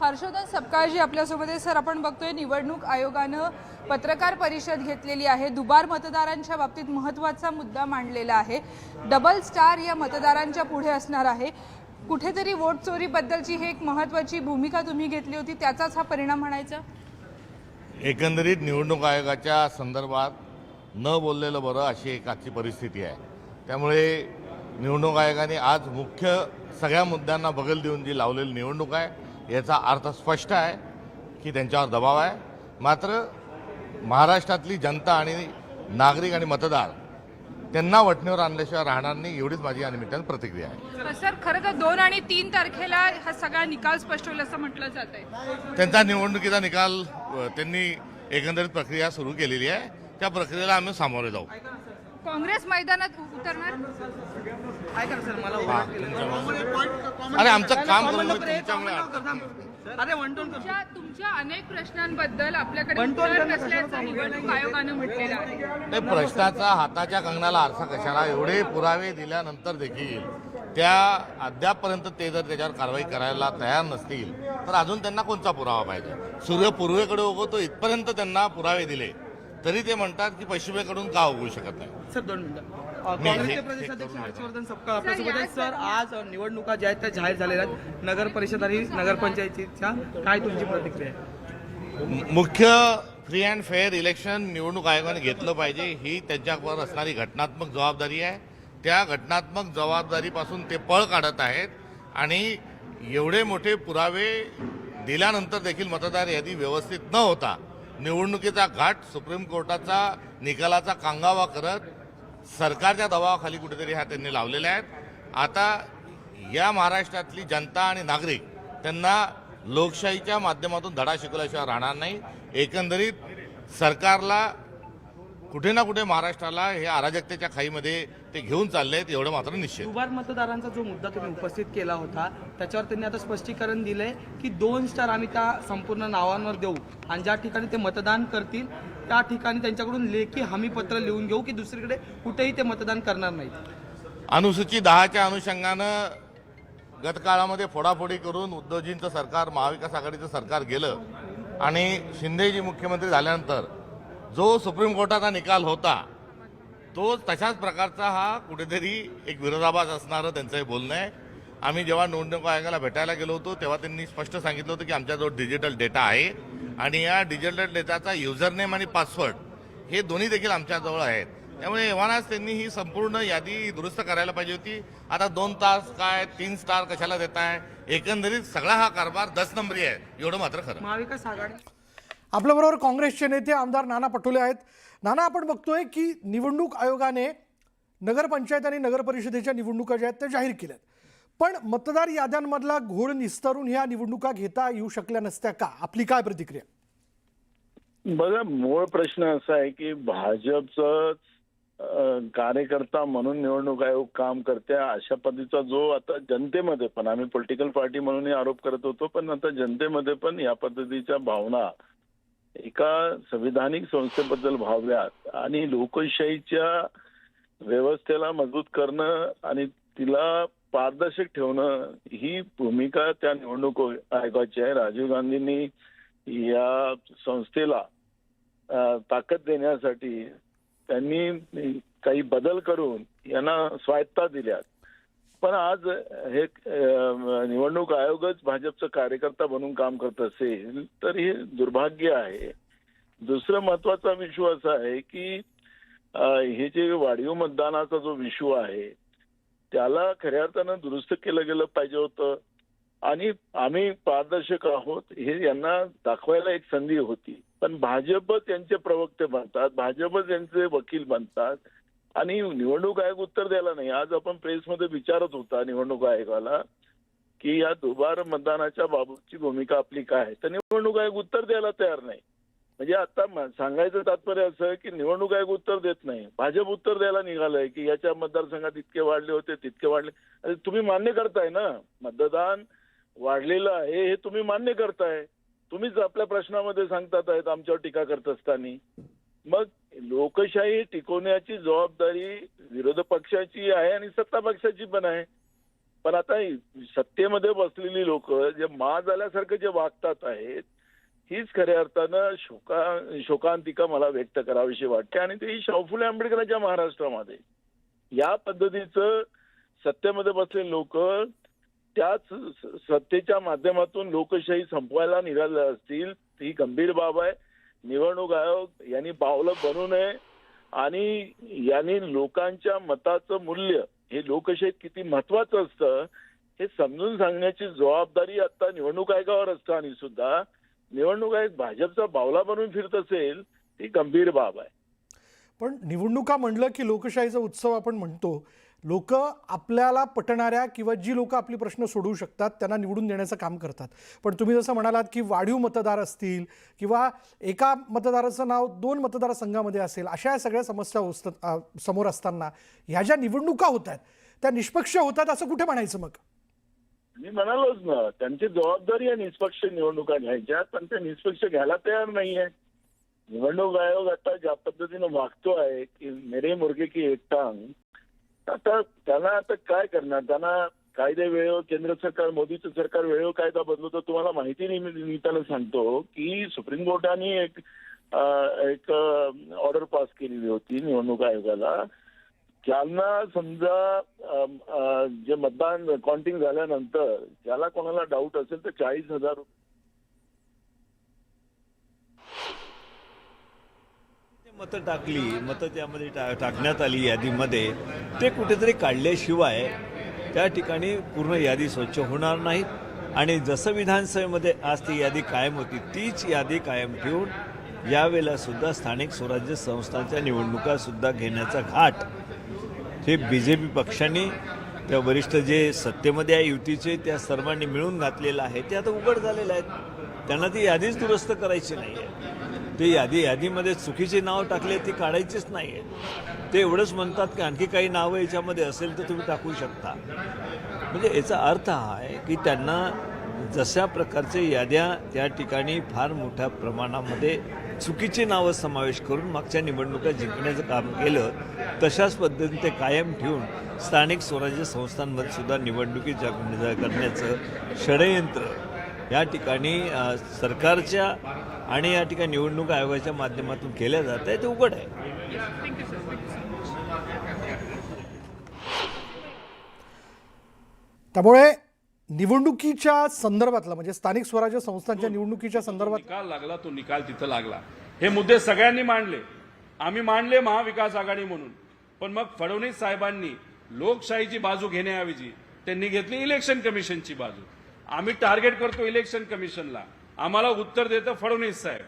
हर्षवर्धन सपकाळजी आपल्यासोबत आहे. सर आपण बघतोय निवडणूक आयोगानं पत्रकार परिषद घेतलेली आहे. दुबार मतदारांच्या बाबतीत महत्त्वाचा मुद्दा मांडलेला आहे. डबल स्टार या मतदारांच्या पुढे असणार आहे. कुठेतरी वोट चोरीबद्दलची ही एक महत्त्वाची भूमिका तुम्ही घेतली होती. त्याचाच हा परिणाम म्हणायचा? एकंदरीत निवडणूक आयोगाच्या संदर्भात न बोललेलं बरं अशी एक आजची परिस्थिती आहे. त्यामुळे निवडणूक आयोगाने आज मुख्य सगळ्या मुद्द्यांना बगल देऊन जी लावलेली निवडणूक आहे याचा अर्थ स्पष्ट आहे की त्यांच्यावर दबाव आहे. मात्र महाराष्ट्रातली जनता आणि नागरिक आणि मतदार त्यांना वटणीवर आणल्याशिवाय राहणार नाही एवढीच माझी या निमित्तानं प्रतिक्रिया आहे. सर खरं तर दोन आणि तीन तारखेला हा सगळा निकाल स्पष्ट होईल असं म्हटलं जात आहे. त्यांचा निवडणुकीचा निकाल त्यांनी एकंदरीत प्रक्रिया सुरू केलेली आहे. त्या प्रक्रियेला आम्ही सामोरे जाऊ. काँग्रेस मैदानात उतरणार? ऐका ना सर? मला हा, ओळख केलं. तुमच्यामुळे- अरे आमचं काम करून तुमच्यामुळे अरे वन टोन. तुमच्या तुमच्या अनेक प्रश्नांबद्दल आपल्याकडे बंटवाल उत्तर करणं नसल्याचं निवडणूक आयोगानं म्हटलेलं आहे. ते प्रश्नाचा हाताच्या कंगणाला आरसा कशाला? एवढे पुरावे दिल्यानंतर देखील त्या अद्यापपर्यंत ते जर त्याच्यावर कारवाई करायला तयार नसतील तर अजून त्यांना कोणता पुरावा पाहिजे? सूर्य पूर्वेकडे उगवतो इथपर्यंत त्यांना पुरावे दिले. तरी ते म्हणतात की पश्चिमेकडून का उगवू शकत नाही. सर दोन मिनिटं. अ, हे- काँग्रेसचे हे प्रदेशाध्यक्ष हर्षवर्धन सपकाळ आपल्यासोबत आहेत सर आज निवडणुका ज्या आहेत त्या जाहीर झालेल्या आहेत. नगर परिषद आणि नगरपंचायतीच्या काय तुमची प्रतिक्रिया आहे? मुख्य फ्री अँड फेअर इलेक्शन निवडणूक आयोगाने घेतलं पाहिजे. ही त्यांच्यावर असणारी घटनात्मक जबाबदारी आहे. त्या घटनात्मक जबाबदारीपासून ते पळ काढत आहेत. आणि एवढे मोठे पुरावे दिल्यानंतर देखील मतदार यादी व्यवस्थित न होता निवडणुकीचा घाट सुप्रीम कोर्टाचा निकालाचा कांगावा करत सरकारच्या दबावाखाली कुठेतरी ह्या त्यांनी लावलेल्या आहेत. आता या महाराष्ट्रातली जनता आणि नागरिक त्यांना लोकशाहीच्या माध्यमातून धडा शिकवल्याशिवाय राहणार नाही. एकंदरीत सरकारला कुठे ना कुठे महाराष्ट्राला हे अराजकतेच्या खाईमध्ये ते घेऊन चालले आहेत एवढं मात्र निश्चित. दुबार मतदारांचा जो मुद्दा तुम्ही उपस्थित केला होता त्याच्यावर त्यांनी आता स्पष्टीकरण दिलंय की दोन स्टार आम्ही त्या संपूर्ण नावांवर देऊ आणि ज्या ठिकाणी ते मतदान करतील त्या ठिकाणी त्यांच्याकडून लेखी हमीपत्र लिहून घेऊ की दुसरीकडे कुठेही ते मतदान करणार नाहीत. अनुसूचित दहाच्या अनुषंगानं गत काळामध्ये फोडाफोडी करून उद्धवजींचं सरकार महाविकास आघाडीचं सरकार गेलं आणि शिंदेजी मुख्यमंत्री झाल्यानंतर जो सुप्रीम कोर्टाचा निकाल होता तो तशाच प्रकारचा हा कुठेतरी एक विरोधाभास असणारं त्यांचं हे बोलणं आहे. आम्ही जेव्हा निवडणूक आयोगाला भेटायला गेलो होतो तेव्हा त्यांनी स्पष्ट सांगितलं होतं की आमच्याजवळ डिजिटल डेटा आहे आणि या डिजिटल डेटाचा युजर नेम आणि पासवर्ड हे दोन्ही देखील आमच्याजवळ आहेत. त्यामुळे एव्हानाच त्यांनी ही संपूर्ण यादी दुरुस्त करायला पाहिजे होती. आता दोन तास काय तीन स्टार कशाला देत आहे एकंदरीत सगळा हा कारभार दस नंबरी आहे. एवढं मात्र खरं. महाविकास आघाडी आपल्याबरोबर काँग्रेसचे नेते आमदार नाना पटोले आहेत. नाना आपण बघतोय की निवडणूक आयोगाने नगरपंचायत आणि नगर परिषदेच्या निवडणुका ज्या आहेत त्या जाहीर केल्या पण मतदार याद्यांमधला घोळ निस्तरून ह्या निवडणुका घेता येऊ शकल्या नसत्या का? आपली काय प्रतिक्रिया? बघा मूळ प्रश्न असा आहे की भाजपचं कार्यकर्ता म्हणून निवडणूक आयोग काम करते अशा पद्धतीचा जो आता जनतेमध्ये पण आम्ही पॉलिटिकल पार्टी म्हणूनही आरोप करत होतो पण आता जनतेमध्ये पण या पद्धतीच्या भावना एका संविधानिक संस्थेबद्दल भावल्यात आणि लोकशाहीच्या व्यवस्थेला मजबूत करणं आणि तिला पारदर्शक ठेवणं ही भूमिका त्या निवडणूक आयोगाची आहे. राजीव गांधींनी या संस्थेला ताकद देण्यासाठी त्यांनी काही बदल करून यांना स्वायत्ता दिल्यात पण आज हे निवडणूक आयोगच भाजपचं कार्यकर्ता म्हणून काम करत असेल तर हे दुर्भाग्य आहे. दुसरं महत्त्वाचा विषय असा आहे की हे जे वाढीव मतदानाचा जो विषू आहे त्याला खऱ्या अर्थानं दुरुस्त केलं गेलं पाहिजे होतं. आणि आम्ही पारदर्शक आहोत हे यांना दाखवायला एक संधी होती. पण भाजप त्यांचे प्रवक्ते बनतात भाजप त्यांचे वकील बनतात आणि निवडणूक आयोग उत्तर द्यायला नाही. आज आपण प्रेसमध्ये विचारत होता निवडणूक आयोगाला की या दुबार मतदानाच्या बाबतची भूमिका आपली काय? आहे तर निवडणूक आयोग उत्तर द्यायला तयार नाही. म्हणजे आता सांगायचं तात्पर्य असं की निवडणूक आयोग उत्तर देत नाही. भाजप उत्तर द्यायला निघालंय की याच्या मतदारसंघात इतके वाढले होते तितके वाढले. अरे तुम्ही मान्य करताय ना? मतदान वाढलेलं आहे हे तुम्ही मान्य करताय. तुम्हीच आपल्या प्रश्नामध्ये सांगतात आहेत आमच्यावर टीका करत असताना. मग लोकशाही टिकवण्याची जबाबदारी विरोधी पक्षाची आहे आणि सत्ता पक्षाची पण आहे. पण आता सत्तेमध्ये बसलेली लोक जे मा झाल्यासारखं जे वागतात आहेत हीच खऱ्या अर्थानं शोका शोकांतिका मला व्यक्त करावीशी वाटते. आणि ते शाहू फुले आंबेडकरांच्या महाराष्ट्रामध्ये या पद्धतीचं सत्तेमध्ये बसलेले लोक त्याच सत्तेच्या माध्यमातून लोकशाही संपवायला निघाले असतील ही गंभीर बाब आहे. निवडणूक आयोग यांनी बावलं बनू नये आणि यांनी लोकांच्या मताचं मूल्य हे लोकशाहीत किती महत्वाचं असतं हे समजून सांगण्याची जबाबदारी आता निवडणूक आयोगावर आणि सुद्धा निवडणूक आयोग भाजपचा बावला बनून फिरत असेल ती गंभीर बाब आहे. पण निवडणुका म्हणलं की लोकशाहीचा उत्सव आपण म्हणतो लोक आपल्याला पटणाऱ्या किंवा जी लोक आपली प्रश्न सोडवू शकतात त्यांना निवडून देण्याचं काम करतात. पण तुम्ही जसं म्हणालात की वाढीव मतदार असतील किंवा एका मतदाराचं नाव दोन मतदारसंघामध्ये असेल अशा या सगळ्या समस्या असतात समोर असताना ह्या ज्या निवडणुका होत आहेत त्या निष्पक्ष होतात असं कुठे म्हणायचं मग? मी म्हणालोच ना त्यांची जबाबदारी आहे निष्पक्ष निवडणुका घ्यायच्या पण ते निष्पक्ष घ्यायला तयार नाहीये. निवडणूक आयोग आता ज्या पद्धतीनं वागतो आहे की मेरे मुर्गे की एक टांग आता त्यांना आता काय करणार? त्यांना कायदे वेळेवर केंद्र सरकार मोदीचं सरकार वेळेवर कायदा बदलतो तुम्हाला माहिती नाही निमित्तानं सांगतो की सुप्रीम कोर्टाने एक एक ऑर्डर पास केलेली होती निवडणूक आयोगाला. ज्यांना समजा जे मतदान काउंटिंग झाल्यानंतर ज्याला कोणाला डाऊट असेल तर चाळीस हजार मतं टाकली मतं त्यामध्ये टा टाकण्यात आली यादीमध्ये ते कुठेतरी काढल्याशिवाय त्या ठिकाणी पूर्ण यादी स्वच्छ होणार नाही आणि जसं विधानसभेमध्ये आज ती यादी कायम होती तीच यादी कायम ठेवून यावेळेला सुद्धा स्थानिक स्वराज्य संस्थांच्या निवडणुका सुद्धा घेण्याचा घाट हे बी जे पी पक्षाने त्या वरिष्ठ जे सत्तेमध्ये आहे युतीचे त्या सर्वांनी मिळून घातलेलं आहे ते आता उघड झालेलं आहेत त्यांना ती यादीच दुरुस्त करायची नाही आहे ते यादी यादीमध्ये चुकीचे नाव टाकले ती काढायचीच नाही आहे ते एवढंच म्हणतात की आणखी काही नावं याच्यामध्ये असेल तर तुम्ही टाकू शकता. म्हणजे याचा अर्थ हा आहे की त्यांना जशा प्रकारचे याद्या त्या ठिकाणी फार मोठ्या प्रमाणामध्ये चुकीची नावं समावेश करून मागच्या निवडणुका जिंकण्याचं काम केलं तशाच पद्धतीने ते कायम ठेवून स्थानिक स्वराज्य संस्थांमध्ये सुद्धा निवडणुकी जग करण्याचं षडयंत्र या ठिकाणी सरकारच्या आणि या ठिकाणी निवडणूक आयोगाच्या माध्यमातून केल्या जात आहे ते उघड आहे. त्यामुळे निवडणुकीच्या संदर्भातलं म्हणजे स्थानिक स्वराज्य संस्थांच्या निवडणुकीच्या संदर्भात निकाल लागला तो निकाल तिथं लागला. हे मुद्दे सगळ्यांनी मांडले. आम्ही मांडले महाविकास आघाडी म्हणून. पण मग फडणवीस साहेबांनी लोकशाहीची बाजू घेण्याऐवजी त्यांनी घेतली इलेक्शन कमिशनची बाजू. आम्ही टार्गेट करतो इलेक्शन कमिशनला. आम्हाला उत्तर देतं फडणवीस साहेब.